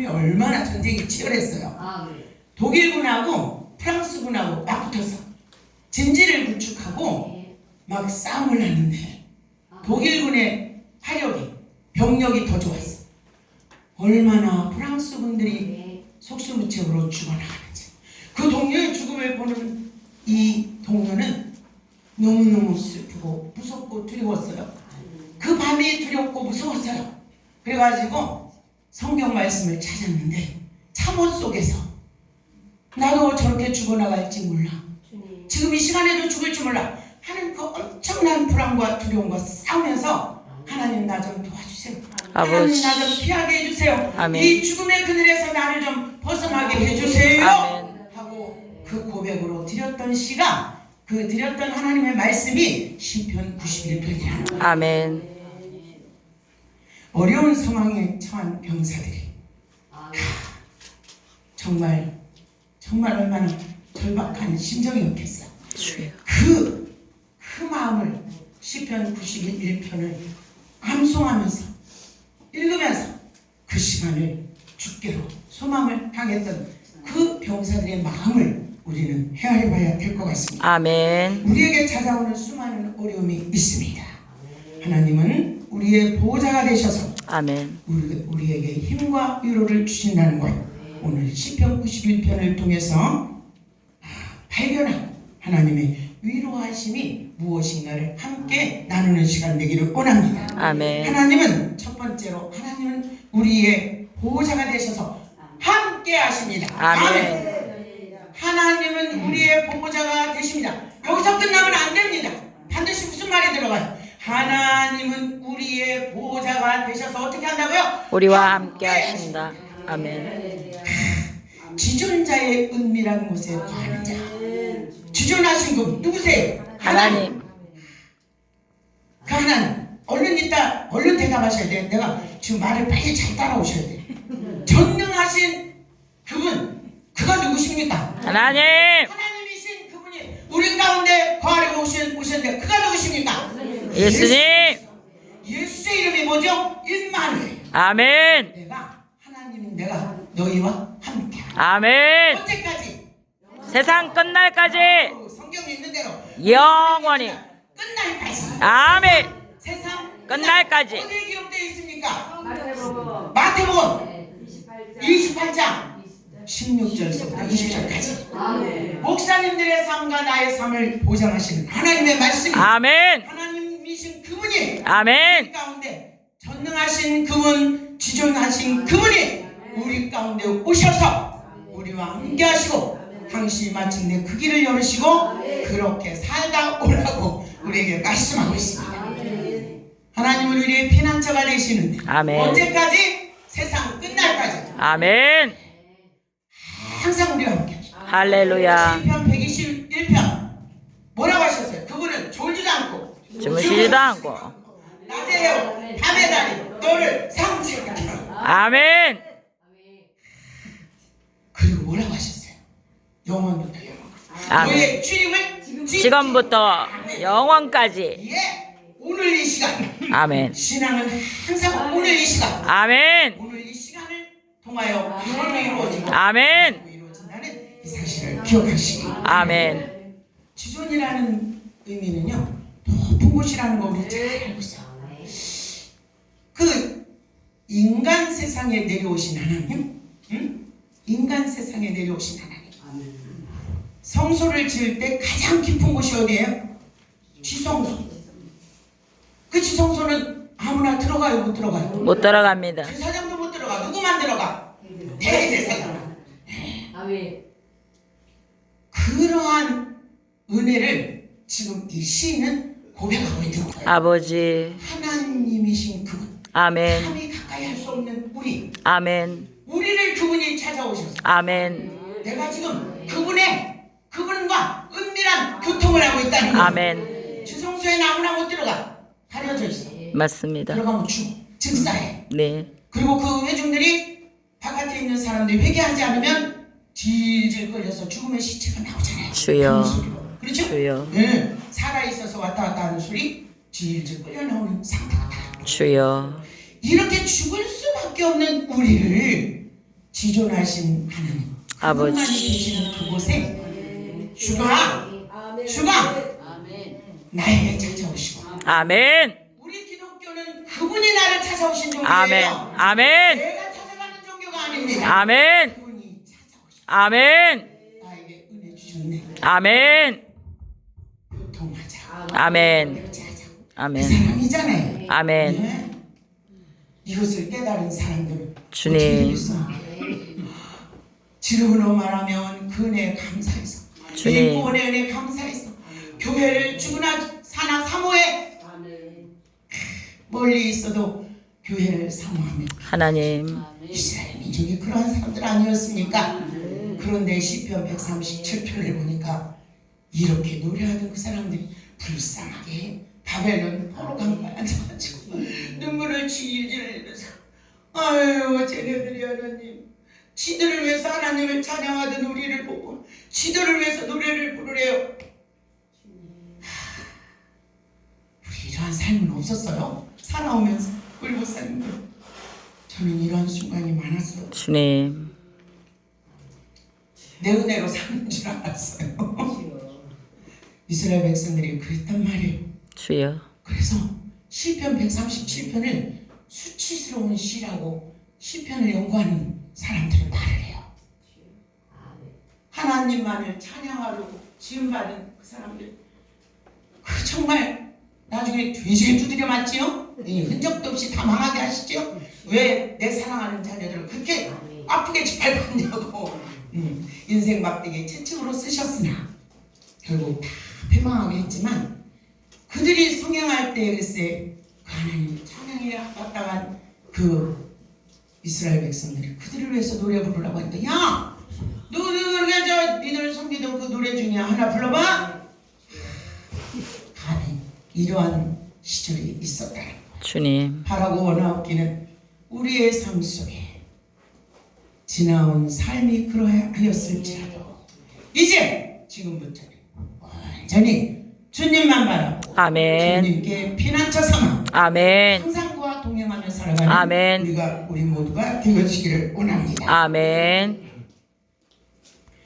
싸움이 얼마나 전쟁이 치열했어요. 아 그래. 독일군하고 프랑스군하고 맞붙어서 진지를 구축하고 네. 막 싸움을 하는데 아, 독일군의 화력이 병력이 더 좋았어. 얼마나 프랑스 군들이 네. 속수무책으로 죽어나가는지. 그 동료의 죽음을 보는 이 동료는 너무너무 슬프고 무섭고 두려웠어요. 그 밤이 두렵고 무서웠어요. 그래가지고 성경 말씀을 찾았는데 참호 속에서 나도 저렇게 죽어나갈지 몰라. 지금 이 시간에도 죽을지 몰라. 하는 그 엄청난 불안과 두려움과 싸우면서 하나님 나 좀 도와주세요. 하나님 아버지. 나좀 피하게 해주세요. 아멘. 이 죽음의 그늘에서 나를 좀 벗어나게 해주세요. 아멘. 하고 그 고백으로 드렸던 시가 그 드렸던 하나님의 말씀이 시편 91편이라는 아멘. 어려운 상황에 처한 병사들이 아, 정말 정말 얼마나 절박한 심정이었겠어요. 주여. 그, 그 마음을 시편 91편을 암송하면서 읽으면서 그 시간을 주께로 소망을 향했던 그 병사들의 마음을 우리는 헤아려 봐야 될 것 같습니다. 아멘. 우리에게 찾아오는 수많은 어려움이 있습니다. 하나님은 우리의 보호자가 되셔서 아멘. 우리, 우리 에게 힘과 위로를 주신다는 것 오늘 시편 91편을 통해서 발견하고 하나님의 위로하심이 무엇인가를 함께 나누는 시간 되기를 원합니다. 아멘. 하나님은 첫 번째로 하나님은 우리의 보호자가 되셔서 함께 하십니다. 아멘. 하나님은 우리의 보호자가 되십니다. 여기서 끝나면 안 됩니다. 반드시 무슨 말이 들어가요? 하나님은 우리의 보호자가 되셔서 어떻게 한다고요? 우리와 함께 하신다. 아멘. 지존자의 은밀한 곳에 거하는 자. 지존하신 분 누구세요? 하나님. 그 하나님. 얼른 이따 얼른 대답하셔야 돼. 내가 지금 말을 빨리 잘 따라오셔야 돼. 전능하신 그분 그가 누구십니까? 하나님. 하나님이신 그분이 우리 가운데 거하려고 오신, 오셨는데 그가 누구십니까? 예수님. 예수의 이름이 뭐죠? 임마누엘. 아멘. 내가 하나님 내가 너희와 함께. 아멘. 언제까지? 세상 끝날까지 어, 성경에 있는 대로 영원히. 끝날까지. 아멘. 세상 끝날까지. 어디에 기록되어 있습니까? 마태복음. 마태복음 네, 28장. 28장 16절부터 20절까지 아멘. 목사님들의 삶과 나의 삶을 보장하시는 하나님의 말씀이 아멘. 하나님이신 그분이 아멘. 우리 가운데 전능하신 그분, 지존하신 그분이 우리 가운데 오셔서 우리와 함께 하시고 당신이 마침내 그 길을 열으시고 그렇게 살다 오라고 우리에게 말씀하고 있습니다. 하나님은 우리의 피난처가 되시는데 아멘. 언제까지? 세상 끝날까지 아멘. 항상 우리와 함께 하시고 할렐루야. 1편 121편 뭐라고 하셨어요? 그분은 졸지도 않고 주무시지도 않고. 해요 밤에 다니 너를 상주하게 아멘. 그리고 뭐라고 하셨어요? 영원부터 영원 아멘. 너의 주님을 지금부터 영원까지. 예 오늘 이 시간 아멘. 신앙은 항상 오늘 이 시간 아멘. 오늘 이 시간을 통하여 바로 이루어지고 아멘. 이루어진다는 이 사실을 기억하시기 아멘. 지존이라는 의미는요 높은 곳이라는 거 우리 잘 알고 있어요. 그 인간 세상에 내려오신 하나님, 응? 인간 세상에 내려오신 하나님. 성소를 지을 때 가장 깊은 곳이 어디예요? 지성소. 그 지성소는 아무나 들어가요, 못 들어가요? 못 들어갑니다. 제사장도 못 들어가. 누구만 들어가? 대제사장. 아멘. 그러한 은혜를 지금 이 시인은 고백하고 있는 거예요. 아버지. 하나님이신 그분, 아멘. 참이 가까이 할 수 없는 우리, 아멘. 우리를 그분이 찾아오셔서 아멘. 내가 지금 그분의 그분과 은밀한 교통을 하고 있다는 거예요. 아멘. 주성소에 아무나 못 들어가 가려져 있어. 맞습니다. 들어가면 죽어, 즉사해. 네. 그리고 그 회중들이 바깥에 있는 사람들이 회개하지 않으면 질질 끌려서 죽음의 시체가 나오잖아요. 주여. 그. 그렇죠? 주여. 예, 살아 있어서 왔다 갔다 하는 소리, 질질 끌려 나오는 상태가 다. 주여. 이렇게 죽을 수밖에 없는 우리를 지존하신 하나님 아버지. 계시는 그곳에 주가 아멘. 주가 아멘. 나에게 찾아오시고 아멘. 우리 기독교는 그분이 나를 찾아오신 종교예요. 아멘. 아멘. 내가 찾아가는 종교가 아닙니다. 아멘. 그분이 찾아오시고 아멘. 나에게 은혜 주셨네. 아멘. 교통하자. 아멘. 교제하자. 그 아멘. 사람이잖아요. 아멘. 네? 이것을 깨달은 사람들 주님. 지르고로 말하면 그 은혜 감사해서 주님. 이 구원의 은혜 감사해서 교회를 죽으나 사나 사모해. 멀리 있어도 교회를 사모하며 하나님. 이스라엘 민족이 그러한 사람들 아니었습니까? 그런데 시편 137편을 보니까 이렇게 노래하던 그 사람들이 불쌍하게 바벨론 포로 강가에 앉아가지고 눈물을 질질 아유 쟤네들이 하나님 지들을 위해서 하나님을 찬양하던 우리를 보고 지들을 위해서 노래를 부르래요 하, 우리 이러한 삶은 없었어요 살아오면서 우리 목사님들 저는 이러한 순간이 많았어요 주님. 내 은혜로 사는 줄 알았어요. 이스라엘 백성들이 그랬단 말이에요. 주여. 그래서 시편 137편을 수치스러운 시라고 시편을 연구하는 사람들은 말을 해요. 하나님만을 찬양하려고 지음받은 그 사람들. 그 정말 나중에 돼지에 두드려 맞지요? 이 흔적도 없이 다 망하게 하시죠? 왜 내 사랑하는 자녀들을 그렇게 아프게 짓밟았냐고 음, 인생 막대기 채찍으로 쓰셨으나 결국 다 패망하게 했지만 그들이 성행할 때 글쎄 그 하나님 찬양에 합당한 그 이스라엘 백성들이 그들을 위해서 노래 부르라고 하니까 야! 너 그게 저 니들 섬기던 그 노래 중에 하나 불러봐? 감히 이러한 시절이 거예요. 주님. 바라고 원하옵기는 우리의 삶 속에 지나온 삶이 그러하였을지라도 이제 지금부터는 완전히 주님만 바라고 아멘. 주님께 피난처 삼아 아멘. 살아가는 아멘. 우리가 우리 모두가 되어지기를 원합니다. 아멘.